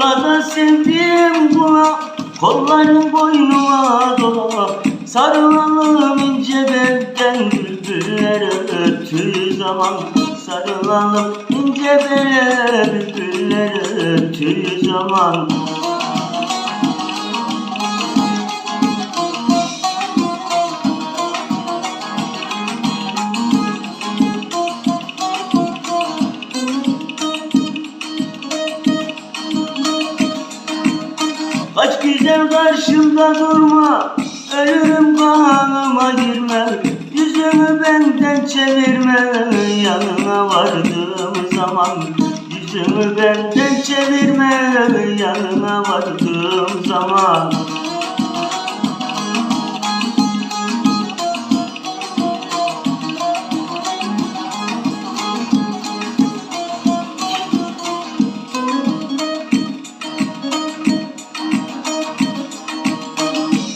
Sonra da sevdim buna Kollarını boynuma dola. Sarılalım ince belden Bülbüller öttüğü zaman. Sarılalım ince bele Bülbüller öttüğü zaman. Kaç güzel karşımda durma. Ölürüm kanıma girme. Yüzümü benden çevirme. Yanına vardığım zaman Yüzümü benden çevirme. Yanına vardığım zaman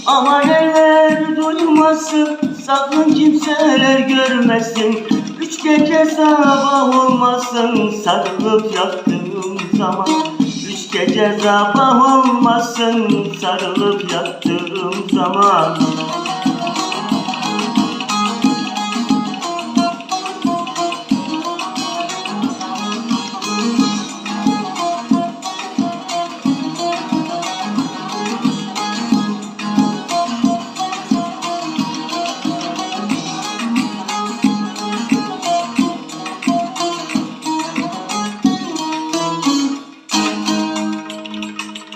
Aman eller duymasın Sakın kimseler görmesin. Üç gece sabah olmasın Sarılıp yattığım zaman. Üç gece sabah olmasın Sarılıp yattığım zaman